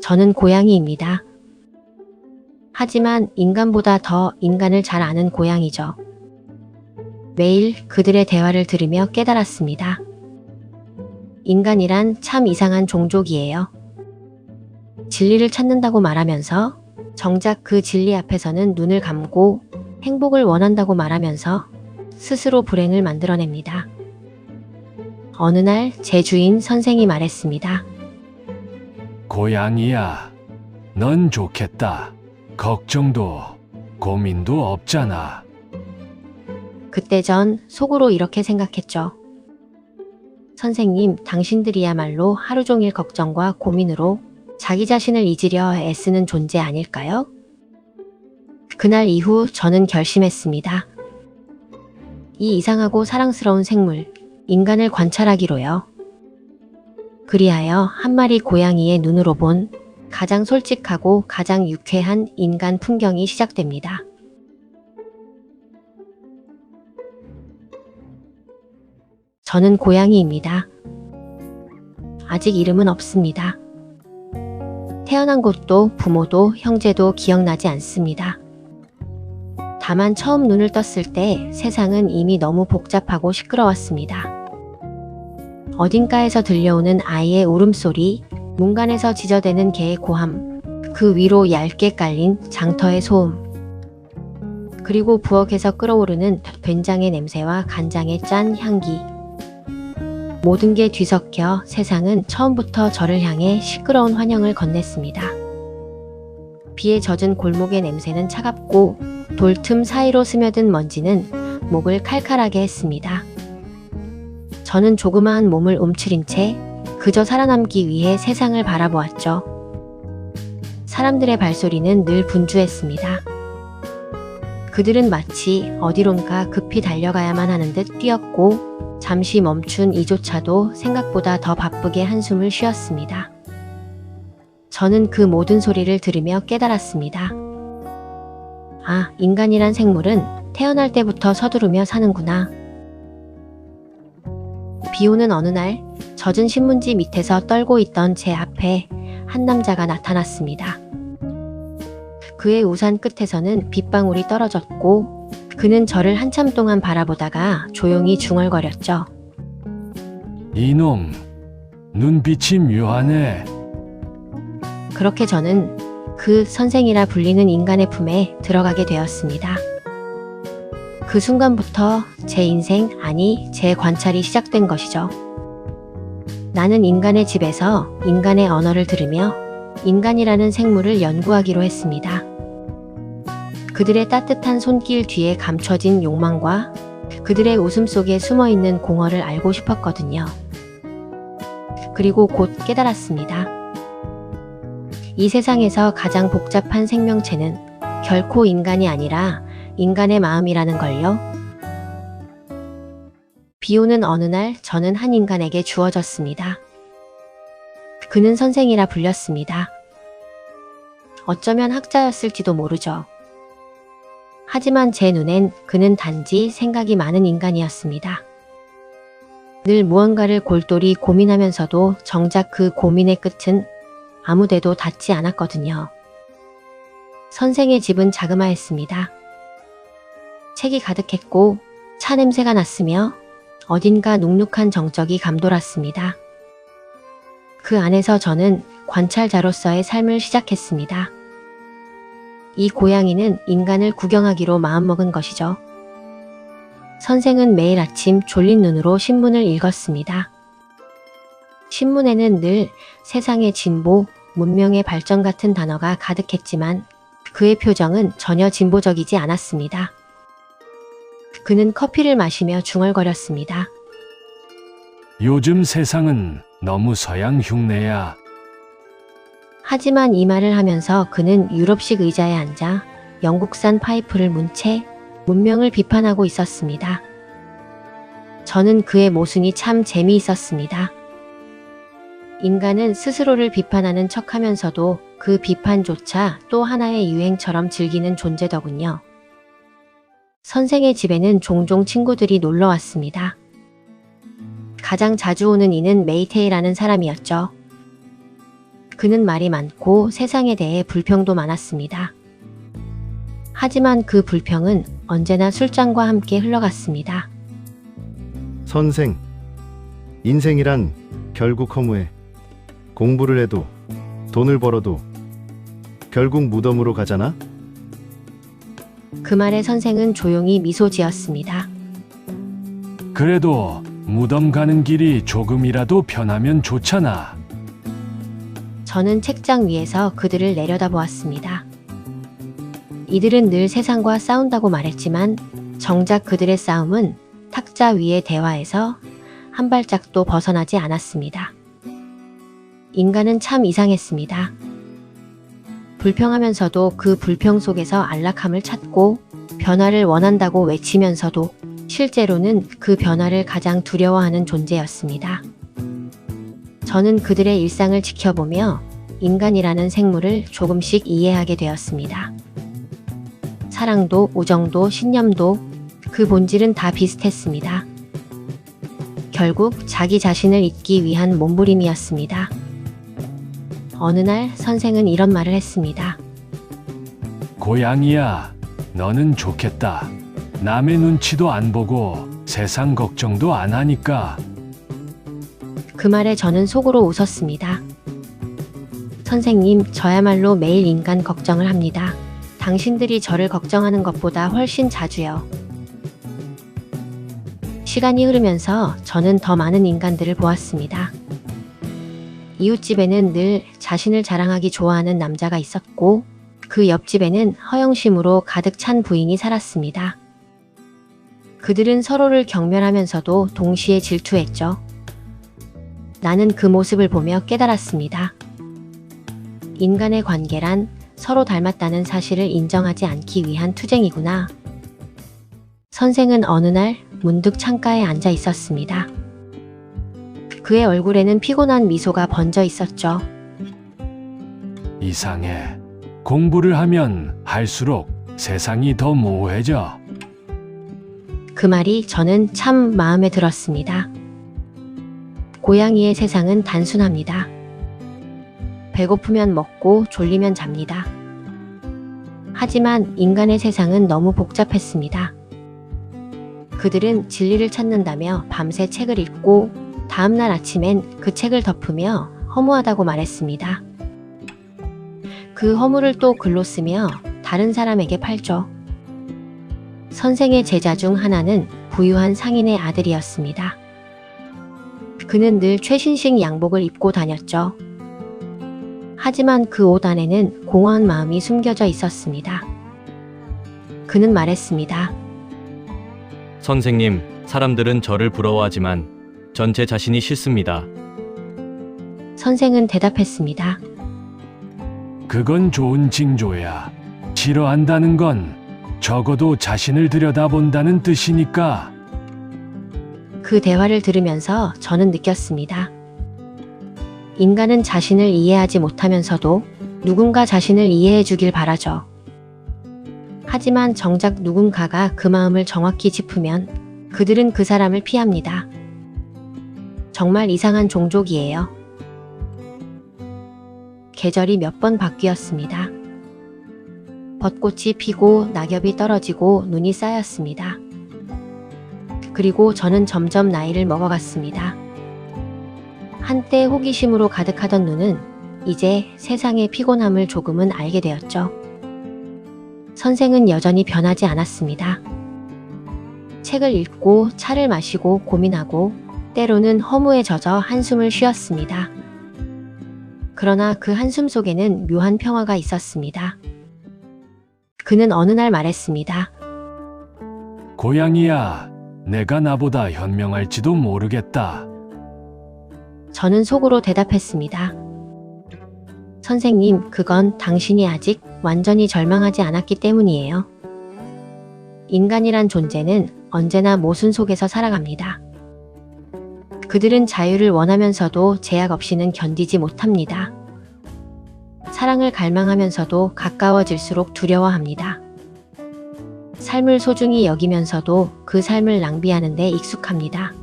저는 고양이입니다. 하지만 인간보다 더 인간을 잘 아는 고양이죠. 매일 그들의 대화를 들으며 깨달았습니다. 인간이란 참 이상한 종족이에요. 진리를 찾는다고 말하면서 정작 그 진리 앞에서는 눈을 감고 행복을 원한다고 말하면서 스스로 불행을 만들어냅니다. 어느 날 제 주인 선생이 말했습니다. 고양이야, 넌 좋겠다. 걱정도 고민도 없잖아. 그때 전 속으로 이렇게 생각했죠. 선생님, 당신들이야말로 하루 종일 걱정과 고민으로 자기 자신을 잊으려 애쓰는 존재 아닐까요? 그날 이후 저는 결심했습니다. 이 이상하고 사랑스러운 생물, 인간을 관찰하기로요. 그리하여 한 마리 고양이의 눈으로 본 가장 솔직하고 가장 유쾌한 인간 풍경이 시작됩니다. 저는 고양이입니다. 아직 이름은 없습니다. 태어난 곳도 부모도 형제도 기억나지 않습니다. 다만 처음 눈을 떴을 때 세상은 이미 너무 복잡하고 시끄러웠습니다. 어딘가에서 들려오는 아이의 울음소리, 문간에서 지저대는 개의 고함, 그 위로 얇게 깔린 장터의 소음, 그리고 부엌에서 끓어오르는 된장의 냄새와 간장의 짠 향기. 모든 게 뒤섞여 세상은 처음부터 저를 향해 시끄러운 환영을 건넸습니다. 비에 젖은 골목의 냄새는 차갑고 돌틈 사이로 스며든 먼지는 목을 칼칼하게 했습니다. 저는 조그마한 몸을 움츠린 채 그저 살아남기 위해 세상을 바라보았죠. 사람들의 발소리는 늘 분주했습니다. 그들은 마치 어디론가 급히 달려가야만 하는 듯 뛰었고 잠시 멈춘 이조차도 생각보다 더 바쁘게 한숨을 쉬었습니다. 저는 그 모든 소리를 들으며 깨달았습니다. 아, 인간이란 생물은 태어날 때부터 서두르며 사는구나. 비 오는 어느 날 젖은 신문지 밑에서 떨고 있던 제 앞에 한 남자가 나타났습니다. 그의 우산 끝에서는 빗방울이 떨어졌고 그는 저를 한참 동안 바라보다가 조용히 중얼거렸죠. 이놈, 눈빛이 묘하네. 그렇게 저는 그 선생이라 불리는 인간의 품에 들어가게 되었습니다. 그 순간부터 제 인생, 아니, 제 관찰이 시작된 것이죠. 나는 인간의 집에서 인간의 언어를 들으며 인간이라는 생물을 연구하기로 했습니다. 그들의 따뜻한 손길 뒤에 감춰진 욕망과 그들의 웃음 속에 숨어 있는 공허를 알고 싶었거든요. 그리고 곧 깨달았습니다. 이 세상에서 가장 복잡한 생명체는 결코 인간이 아니라 인간의 마음이라는 걸요. 비 오는 어느 날 저는 한 인간에게 주어졌습니다. 그는 선생이라 불렸습니다. 어쩌면 학자였을지도 모르죠. 하지만 제 눈엔 그는 단지 생각이 많은 인간이었습니다. 늘 무언가를 골똘히 고민하면서도 정작 그 고민의 끝은 아무데도 닿지 않았거든요. 선생의 집은 자그마했습니다. 책이 가득했고 차 냄새가 났으며 어딘가 눅눅한 정적이 감돌았습니다. 그 안에서 저는 관찰자로서의 삶을 시작했습니다. 이 고양이는 인간을 구경하기로 마음먹은 것이죠. 선생은 매일 아침 졸린 눈으로 신문을 읽었습니다. 신문에는 늘 세상의 진보, 문명의 발전 같은 단어가 가득했지만 그의 표정은 전혀 진보적이지 않았습니다. 그는 커피를 마시며 중얼거렸습니다. 요즘 세상은 너무 서양 흉내야. 하지만 이 말을 하면서 그는 유럽식 의자에 앉아 영국산 파이프를 문 채 문명을 비판하고 있었습니다. 저는 그의 모순이 참 재미있었습니다. 인간은 스스로를 비판하는 척 하면서도 그 비판조차 또 하나의 유행처럼 즐기는 존재더군요. 선생의 집에는 종종 친구들이 놀러 왔습니다. 가장 자주 오는 이는 메이테이라는 사람이었죠. 그는 말이 많고 세상에 대해 불평도 많았습니다. 하지만 그 불평은 언제나 술잔과 함께 흘러갔습니다. 선생, 인생이란 결국 허무해. 공부를 해도 돈을 벌어도 결국 무덤으로 가잖아? 그 말에 선생은 조용히 미소 지었습니다. 그래도 무덤 가는 길이 조금이라도 편하면 좋잖아. 저는 책장 위에서 그들을 내려다보았습니다. 이들은 늘 세상과 싸운다고 말했지만 정작 그들의 싸움은 탁자 위의 대화에서 한 발짝도 벗어나지 않았습니다. 인간은 참 이상했습니다. 불평하면서도 그 불평 속에서 안락함을 찾고 변화를 원한다고 외치면서도 실제로는 그 변화를 가장 두려워하는 존재였습니다. 저는 그들의 일상을 지켜보며 인간이라는 생물을 조금씩 이해하게 되었습니다. 사랑도 우정도 신념도 그 본질은 다 비슷했습니다. 결국 자기 자신을 잊기 위한 몸부림이었습니다. 어느 날 선생은 이런 말을 했습니다. 고양이야, 너는 좋겠다. 남의 눈치도 안 보고 세상 걱정도 안 하니까 그 말에 저는 속으로 웃었습니다. 선생님, 저야말로 매일 인간 걱정을 합니다. 당신들이 저를 걱정하는 것보다 훨씬 자주요. 시간이 흐르면서 저는 더 많은 인간들을 보았습니다. 이웃집에는 늘 자신을 자랑하기 좋아하는 남자가 있었고, 그 옆집에는 허영심으로 가득 찬 부인이 살았습니다. 그들은 서로를 경멸하면서도 동시에 질투했죠. 나는 그 모습을 보며 깨달았습니다. 인간의 관계란 서로 닮았다는 사실을 인정하지 않기 위한 투쟁이구나. 선생은 어느 날 문득 창가에 앉아 있었습니다. 그의 얼굴에는 피곤한 미소가 번져 있었죠. 이상해. 공부를 하면 할수록 세상이 더 모호해져. 그 말이 저는 참 마음에 들었습니다. 고양이의 세상은 단순합니다. 배고프면 먹고 졸리면 잡니다. 하지만 인간의 세상은 너무 복잡했습니다. 그들은 진리를 찾는다며 밤새 책을 읽고 다음날 아침엔 그 책을 덮으며 허무하다고 말했습니다. 그 허물을 또 글로 쓰며 다른 사람에게 팔죠. 선생의 제자 중 하나는 부유한 상인의 아들이었습니다. 그는 늘 최신식 양복을 입고 다녔죠. 하지만 그 옷 안에는 공허한 마음이 숨겨져 있었습니다. 그는 말했습니다. 선생님, 사람들은 저를 부러워하지만 전 제 자신이 싫습니다. 선생은 대답했습니다. 그건 좋은 징조야. 싫어한다는 건 적어도 자신을 들여다본다는 뜻이니까. 그 대화를 들으면서 저는 느꼈습니다. 인간은 자신을 이해하지 못하면서도 누군가 자신을 이해해 주길 바라죠. 하지만 정작 누군가가 그 마음을 정확히 짚으면 그들은 그 사람을 피합니다. 정말 이상한 종족이에요. 계절이 몇 번 바뀌었습니다. 벚꽃이 피고 낙엽이 떨어지고 눈이 쌓였습니다. 그리고 저는 점점 나이를 먹어갔습니다. 한때 호기심으로 가득하던 눈은 이제 세상의 피곤함을 조금은 알게 되었죠. 선생은 여전히 변하지 않았습니다. 책을 읽고 차를 마시고 고민하고 때로는 허무에 젖어 한숨을 쉬었습니다. 그러나 그 한숨 속에는 묘한 평화가 있었습니다. 그는 어느 날 말했습니다. 고양이야, 내가 나보다 현명할지도 모르겠다. 저는 속으로 대답했습니다. 선생님, 그건 당신이 아직 완전히 절망하지 않았기 때문이에요. 인간이란 존재는 언제나 모순 속에서 살아갑니다. 그들은 자유를 원하면서도 제약 없이는 견디지 못합니다. 사랑을 갈망하면서도 가까워질수록 두려워합니다. 삶을 소중히 여기면서도 그 삶을 낭비하는 데 익숙합니다.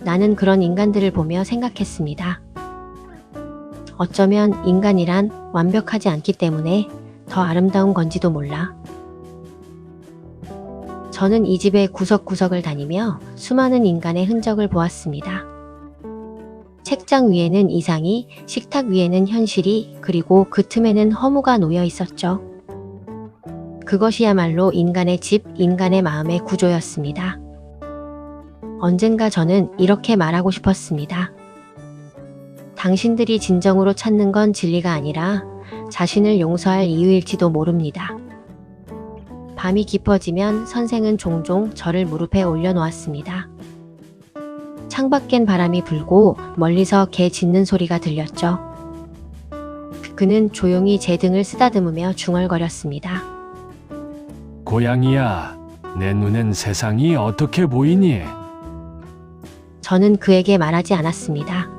나는 그런 인간들을 보며 생각했습니다. 어쩌면 인간이란 완벽하지 않기 때문에 더 아름다운 건지도 몰라. 저는 이 집의 구석구석을 다니며 수많은 인간의 흔적을 보았습니다. 책장 위에는 이상이, 식탁 위에는 현실이, 그리고 그 틈에는 허무가 놓여 있었죠. 그것이야말로 인간의 집, 인간의 마음의 구조였습니다. 언젠가 저는 이렇게 말하고 싶었습니다. 당신들이 진정으로 찾는 건 진리가 아니라 자신을 용서할 이유일지도 모릅니다. 밤이 깊어지면 선생은 종종 저를 무릎에 올려놓았습니다. 창밖엔 바람이 불고 멀리서 개 짖는 소리가 들렸죠. 그는 조용히 제 등을 쓰다듬으며 중얼거렸습니다. 고양이야, 내 눈엔 세상이 어떻게 보이니? 저는 그에게 말하지 않았습니다.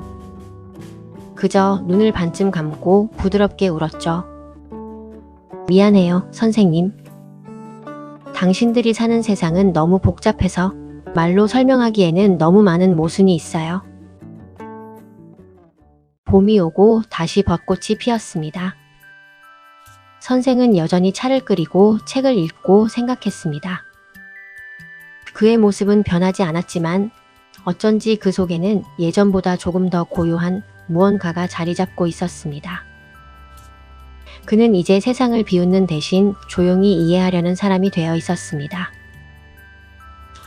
그저 눈을 반쯤 감고 부드럽게 울었죠. 미안해요, 선생님. 당신들이 사는 세상은 너무 복잡해서 말로 설명하기에는 너무 많은 모순이 있어요. 봄이 오고 다시 벚꽃이 피었습니다. 선생은 여전히 차를 끓이고 책을 읽고 생각했습니다. 그의 모습은 변하지 않았지만 어쩐지 그 속에는 예전보다 조금 더 고요한 무언가가 자리 잡고 있었습니다. 그는 이제 세상을 비웃는 대신 조용히 이해하려는 사람이 되어 있었습니다.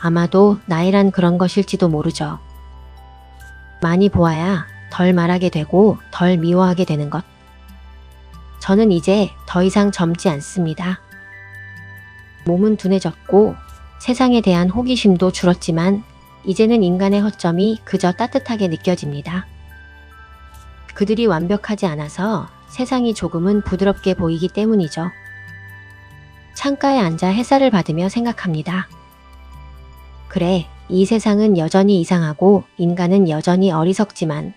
아마도 나이란 그런 것일지도 모르죠. 많이 보아야 덜 말하게 되고 덜 미워하게 되는 것. 저는 이제 더 이상 젊지 않습니다. 몸은 둔해졌고 세상에 대한 호기심도 줄었지만 이제는 인간의 허점이 그저 따뜻하게 느껴집니다. 그들이 완벽하지 않아서 세상이 조금은 부드럽게 보이기 때문이죠. 창가에 앉아 햇살을 받으며 생각합니다. 그래, 이 세상은 여전히 이상하고 인간은 여전히 어리석지만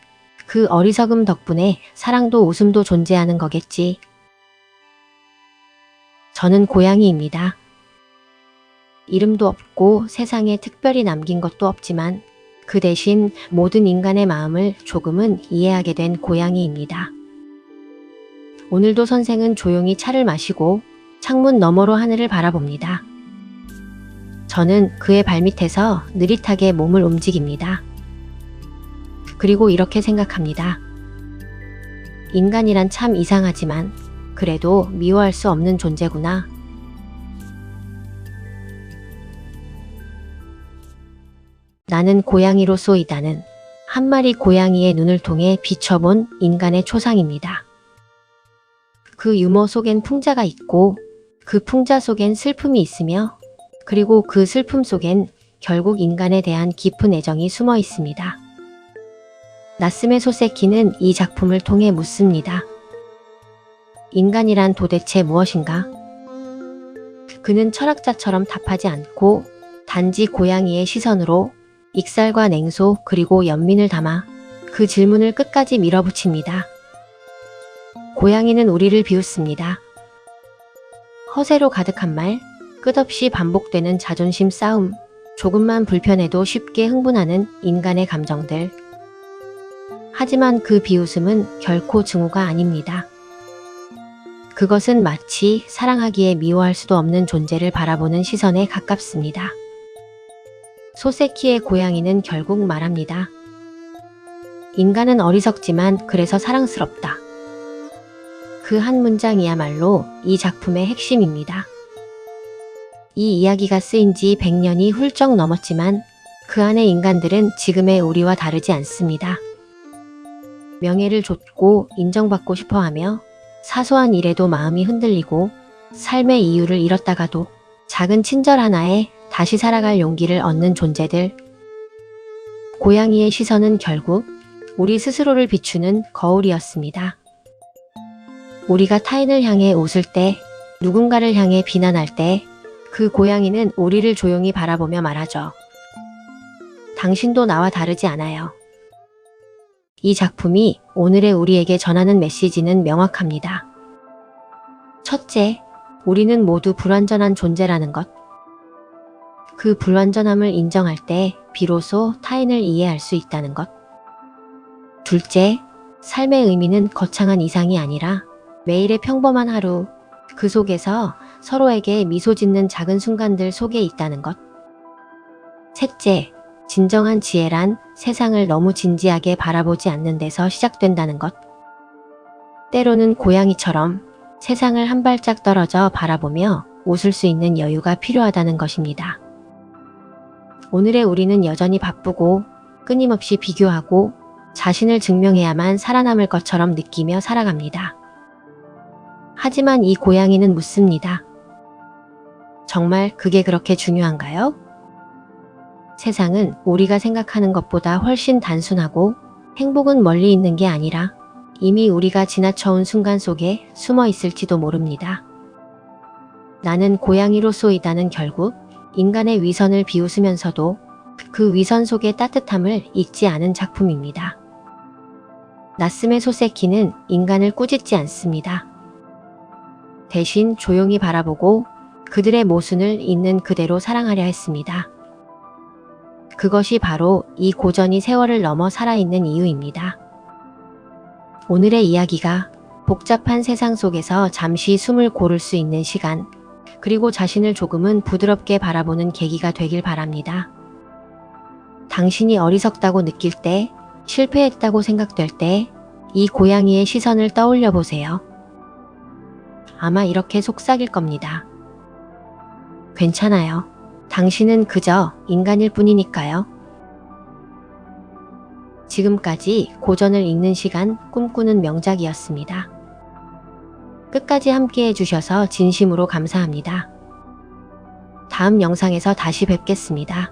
그 어리석음 덕분에 사랑도 웃음도 존재하는 거겠지. 저는 고양이입니다. 이름도 없고 세상에 특별히 남긴 것도 없지만 그 대신 모든 인간의 마음을 조금은 이해하게 된 고양이입니다. 오늘도 선생은 조용히 차를 마시고 창문 너머로 하늘을 바라봅니다. 저는 그의 발밑에서 느릿하게 몸을 움직입니다. 그리고 이렇게 생각합니다. 인간이란 참 이상하지만 그래도 미워할 수 없는 존재구나. 나는 고양이로 쏘이다는 한 마리 고양이의 눈을 통해 비춰본 인간의 초상입니다. 그 유머 속엔 풍자가 있고 그 풍자 속엔 슬픔이 있으며 그리고 그 슬픔 속엔 결국 인간에 대한 깊은 애정이 숨어 있습니다. 나스메 소세키는 이 작품을 통해 묻습니다. 인간이란 도대체 무엇인가? 그는 철학자처럼 답하지 않고 단지 고양이의 시선으로 익살과 냉소 그리고 연민을 담아 그 질문을 끝까지 밀어붙입니다. 고양이는 우리를 비웃습니다. 허세로 가득한 말, 끝없이 반복되는 자존심 싸움, 조금만 불편해도 쉽게 흥분하는 인간의 감정들. 하지만 그 비웃음은 결코 증오가 아닙니다. 그것은 마치 사랑하기에 미워할 수도 없는 존재를 바라보는 시선에 가깝습니다. 소세키의 고양이는 결국 말합니다. 인간은 어리석지만 그래서 사랑스럽다. 그 한 문장이야말로 이 작품의 핵심입니다. 이 이야기가 쓰인 지 100년이 훌쩍 넘었지만 그 안의 인간들은 지금의 우리와 다르지 않습니다. 명예를 좇고 인정받고 싶어 하며 사소한 일에도 마음이 흔들리고 삶의 이유를 잃었다가도 작은 친절 하나에 다시 살아갈 용기를 얻는 존재들. 고양이의 시선은 결국 우리 스스로를 비추는 거울이었습니다. 우리가 타인을 향해 웃을 때, 누군가를 향해 비난할 때, 그 고양이는 우리를 조용히 바라보며 말하죠. 당신도 나와 다르지 않아요. 이 작품이 오늘의 우리에게 전하는 메시지는 명확합니다. 첫째, 우리는 모두 불완전한 존재라는 것. 그 불완전함을 인정할 때 비로소 타인을 이해할 수 있다는 것. 둘째, 삶의 의미는 거창한 이상이 아니라 매일의 평범한 하루, 그 속에서 서로에게 미소 짓는 작은 순간들 속에 있다는 것. 셋째, 진정한 지혜란 세상을 너무 진지하게 바라보지 않는 데서 시작된다는 것. 때로는 고양이처럼 세상을 한 발짝 떨어져 바라보며 웃을 수 있는 여유가 필요하다는 것입니다. 오늘의 우리는 여전히 바쁘고 끊임없이 비교하고 자신을 증명해야만 살아남을 것처럼 느끼며 살아갑니다. 하지만 이 고양이는 묻습니다. 정말 그게 그렇게 중요한가요? 세상은 우리가 생각하는 것보다 훨씬 단순하고 행복은 멀리 있는 게 아니라 이미 우리가 지나쳐온 순간 속에 숨어 있을지도 모릅니다. 나는 고양이로소이다는 결국 인간의 위선을 비웃으면서도 그 위선 속의 따뜻함을 잊지 않은 작품입니다. 나스메 소세키는 인간을 꾸짖지 않습니다. 대신 조용히 바라보고 그들의 모순을 있는 그대로 사랑하려 했습니다. 그것이 바로 이 고전이 세월을 넘어 살아있는 이유입니다. 오늘의 이야기가 복잡한 세상 속에서 잠시 숨을 고를 수 있는 시간, 그리고 자신을 조금은 부드럽게 바라보는 계기가 되길 바랍니다. 당신이 어리석다고 느낄 때, 실패했다고 생각될 때, 이 고양이의 시선을 떠올려 보세요. 아마 이렇게 속삭일 겁니다. 괜찮아요. 당신은 그저 인간일 뿐이니까요. 지금까지 고전을 읽는 시간 꿈꾸는 명작이었습니다. 끝까지 함께 해주셔서 진심으로 감사합니다. 다음 영상에서 다시 뵙겠습니다.